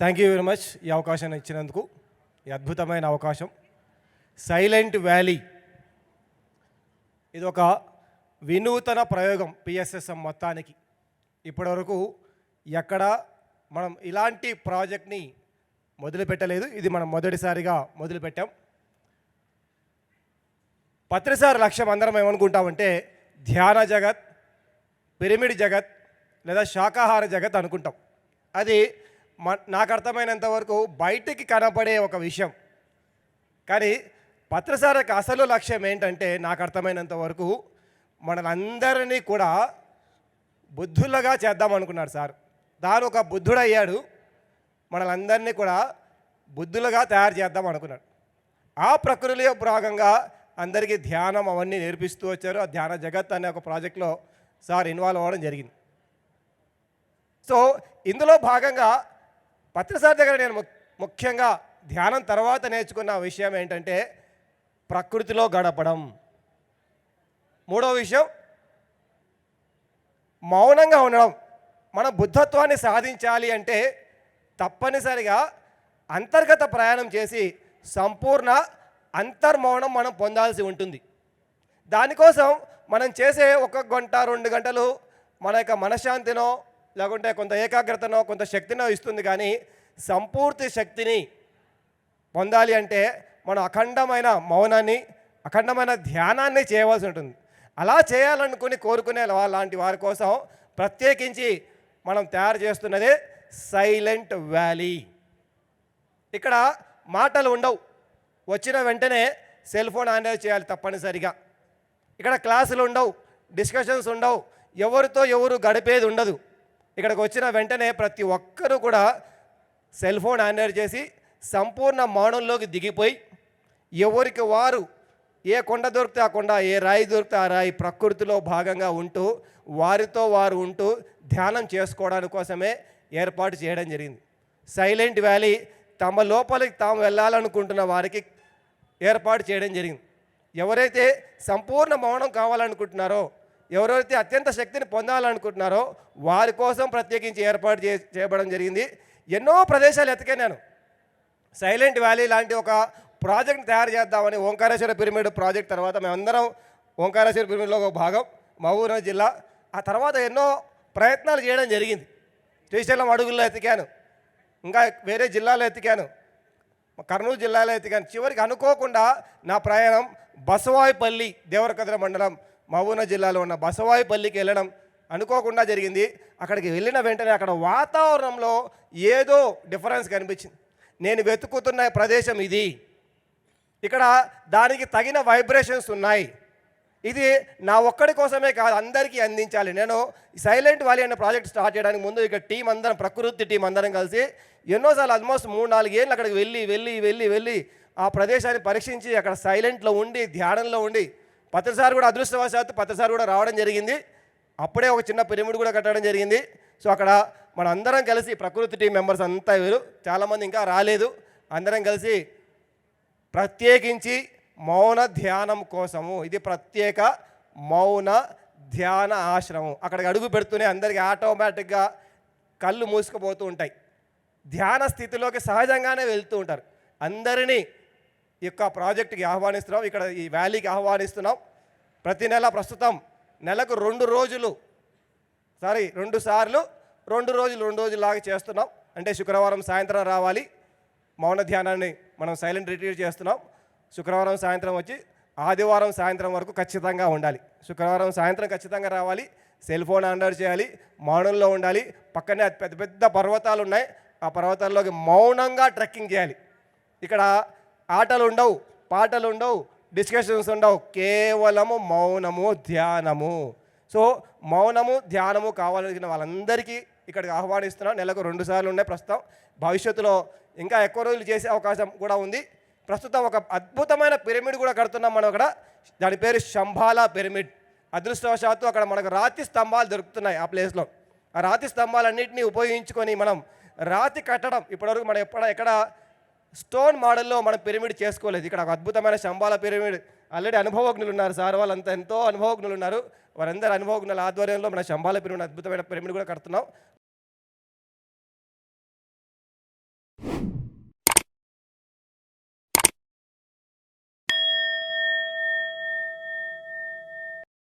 Thank you very much ఈ అవకాశాన్ని ఇచ్చినందుకు. ఈ అద్భుతమైన అవకాశం. సైలెంట్ వ్యాలీ ఇది ఒక వినూతన ప్రయోగం పిఎస్ఎస్ఎం మొత్తానికి. ఇప్పటివరకు ఎక్కడ మనం ఇలాంటి ప్రాజెక్ట్ని మొదలుపెట్టలేదు. ఇది మనం మొదటిసారిగా మొదలుపెట్టాం. పత్రిసారి లక్ష్యం అందరం ఏమనుకుంటామంటే ధ్యాన జగత్ పిరమిడ్ జగత్ లేదా శాకాహార జగత్ అనుకుంటాం. అది నాకు అర్థమైనంత వరకు బయటికి కనపడే ఒక విషయం. కానీ పత్రసారకు అసలు లక్ష్యం ఏంటంటే నాకు అర్థమైనంత వరకు మనందరినీ కూడా బుద్ధులుగా చేద్దాం అనుకున్నాడు సార్. దాని ఒక బుద్ధుడయ్యాడు. మనలందరినీ కూడా బుద్ధులుగా తయారు చేద్దాం అనుకున్నాడు. ఆ ప్రకృతిలో భాగంగా అందరికీ ధ్యానం అవన్నీ నేర్పిస్తూ వచ్చారు. ఆ ధ్యాన జగత్ అనే ఒక ప్రాజెక్ట్లో సార్ ఇన్వాల్వ్ అవ్వడం జరిగింది. సో ఇందులో భాగంగా పత్రిసార్ దగ్గర నేను ము- ముఖ్యంగా ధ్యానం తర్వాత నేర్చుకున్న విషయం ఏంటంటే ప్రకృతిలో గడపడం. మూడో విషయం మౌనంగా ఉండడం. మన బుద్ధత్వాన్ని సాధించాలి అంటే తప్పనిసరిగా అంతర్గత ప్రయాణం చేసి సంపూర్ణ అంతర్మౌనం మనం పొందాల్సి ఉంటుంది. దానికోసం మనం చేసే ఒక గంట రెండు గంటలు మన యొక్క మనశ్శాంతినో లేకుంటే కొంత ఏకాగ్రతనో కొంత శక్తినో ఇస్తుంది కానీ సంపూర్తి శక్తిని పొందాలి అంటే మనం అఖండమైన మౌనాన్ని అఖండమైన ధ్యానాన్ని చేయవలసి ఉంటుంది. అలా చేయాలనుకుని కోరుకునే లాంటి వారి కోసం ప్రత్యేకించి మనం తయారు చేస్తున్నదే సైలెంట్ వ్యాలీ. ఇక్కడ మాటలు ఉండవు. వచ్చిన వెంటనే సెల్ ఫోన్ హ్యాండిల్ చేయాలి తప్పనిసరిగా. ఇక్కడ క్లాసులు ఉండవు డిస్కషన్స్ ఉండవు. ఎవరితో ఎవరు గడిపేది ఉండదు. ఇక్కడికి వచ్చిన వెంటనే ప్రతి ఒక్కరూ కూడా సెల్ ఫోన్ హ్యాండిల్ చేసి సంపూర్ణ మౌనంలోకి దిగిపోయి ఎవరికి వారు ఏ కొండ దొరికితే ఆ కొండ ఏ రాయి దొరికితే ఆ రాయి ప్రకృతిలో భాగంగా ఉంటూ వారితో వారు ఉంటూ ధ్యానం చేసుకోవడానికి కోసమే ఏర్పాటు చేయడం జరిగింది. సైలెంట్ వ్యాలీ తమ లోపలికి తాము వెళ్ళాలనుకుంటున్న వారికి ఏర్పాటు చేయడం జరిగింది. ఎవరైతే సంపూర్ణ మౌనం కావాలనుకుంటున్నారో ఎవరైతే అత్యంత శక్తిని పొందాలనుకుంటున్నారో వారి కోసం ప్రత్యేకించి ఏర్పాటు చే చేయబడడం జరిగింది. ఎన్నో ప్రదేశాలు ఎతికే నేను సైలెంట్ వ్యాలీ లాంటి ఒక ప్రాజెక్ట్ తయారు చేద్దామని ఓంకారేశ్వర పిరమిడ్ ప్రాజెక్ట్ తర్వాత మేమందరం ఓంకారేశ్వర పిరమిడ్లో ఒక భాగం మహబూబ్నగర్ జిల్లా. ఆ తర్వాత ఎన్నో ప్రయత్నాలు చేయడం జరిగింది. శ్రీశైలం అడుగుల్లో ఎతికాను. ఇంకా వేరే జిల్లాలో ఎతికాను. కర్నూలు జిల్లాలో ఎతికాను. చివరికి అనుకోకుండా నా ప్రయాణం బసవాయిపల్లి దేవరకద్ర మండలం మహబూబ్నగర్ జిల్లాలో ఉన్న బసవాయిపల్లికి వెళ్ళడం అనుకోకుండా జరిగింది. అక్కడికి వెళ్ళిన వెంటనే అక్కడ వాతావరణంలో ఏదో డిఫరెన్స్ కనిపించింది. నేను వెతుకుతున్న ప్రదేశం ఇది. ఇక్కడ దానికి తగిన వైబ్రేషన్స్ ఉన్నాయి. ఇది నా ఒక్కడి కోసమే కాదు అందరికీ అందించాలి. నేను సైలెంట్ వ్యాలీ అనే ప్రాజెక్ట్ స్టార్ట్ చేయడానికి ముందు ఇక టీం అందరం ప్రకృతి టీం అందరం కలిసి ఎన్నోసార్లు ఆల్మోస్ట్ మూడు నాలుగు ఏళ్ళు అక్కడికి వెళ్ళి వెళ్ళి వెళ్ళి వెళ్ళి ఆ ప్రదేశాన్ని పరీక్షించి అక్కడ సైలెంట్లో ఉండి ధ్యానంలో ఉండి పత్రసారి కూడా అదృష్టవశాత్తు పత్రసారి కూడా రావడం జరిగింది. అప్పుడే ఒక చిన్న పిరమిడ్ కూడా కట్టడం జరిగింది. సో అక్కడ మన అందరం కలిసి ప్రకృతి టీం మెంబర్స్ అంతా వీరు. చాలామంది ఇంకా రాలేదు. అందరం కలిసి ప్రత్యేకించి మౌన ధ్యానం కోసము. ఇది ప్రత్యేక మౌన ధ్యాన ఆశ్రమం. అక్కడికి అడుగు పెడుతూనే అందరికీ ఆటోమేటిక్గా కళ్ళు మూసుకుపోతూ ఉంటాయి. ధ్యాన స్థితిలోకి సహజంగానే వెళ్తూ ఉంటారు. అందరినీ యొక్క ప్రాజెక్టుకి ఆహ్వానిస్తున్నాం. ఇక్కడ ఈ వ్యాలీకి ఆహ్వానిస్తున్నాం. ప్రతి నెల ప్రస్తుతం నెలకు రెండు రోజులు సారీ రెండు సార్లు రెండు రోజులు రెండు రోజులాగా చేస్తున్నాం. అంటే శుక్రవారం సాయంత్రం రావాలి. మౌన ధ్యానాన్ని మనం సైలెంట్ రిట్రీట్ చేస్తున్నాం. శుక్రవారం సాయంత్రం వచ్చి ఆదివారం సాయంత్రం వరకు ఖచ్చితంగా ఉండాలి. శుక్రవారం సాయంత్రం ఖచ్చితంగా రావాలి. సెల్ ఫోన్ ఆండర్ చేయాలి. మౌనంలో ఉండాలి. పక్కనే పెద్ద పెద్ద పర్వతాలు ఉన్నాయి. ఆ పర్వతాల్లోకి మౌనంగా ట్రెక్కింగ్ చేయాలి. ఇక్కడ ఆటలు ఉండవు పాటలు ఉండవు డిస్కషన్స్ ఉండవు కేవలము మౌనము ధ్యానము. సో మౌనము ధ్యానము కావాలనుకున్న వాళ్ళందరికీ ఇక్కడికి ఆహ్వానిస్తున్నాం నెలకు రెండు సార్లు ఉన్నాయి ప్రస్తుతం. భవిష్యత్తులో ఇంకా ఎక్కువ రోజులు చేసే అవకాశం కూడా ఉంది. ప్రస్తుతం ఒక అద్భుతమైన పిరమిడ్ కూడా కడుతున్నాం మనం అక్కడ. దాని పేరు శంభాలా పిరమిడ్. అదృష్టవశాత్తు అక్కడ మనకు రాతి స్తంభాలు దొరుకుతున్నాయి ఆ ప్లేస్లో. ఆ రాతి స్తంభాలన్నింటినీ ఉపయోగించుకొని మనం రాతి కట్టడం ఇప్పటివరకు మనం ఎక్కడ ఎక్కడ స్టోన్ మోడల్లో మనం పిరమిడ్ చేసుకోలేదు. ఇక్కడ ఒక అద్భుతమైన శంబాల పిరమిడ్. ఆల్రెడీ అనుభవజ్ఞులు ఉన్నారు సార్. వాళ్ళంతా ఎంతో అనుభవజ్ఞులు ఉన్నారు. వారందరూ అనుభవజ్ఞుల ఆధ్వర్యంలో మన శంబాల పిరమిడ్ అద్భుతమైన పిరమిడ్ కూడా కడుతున్నాం.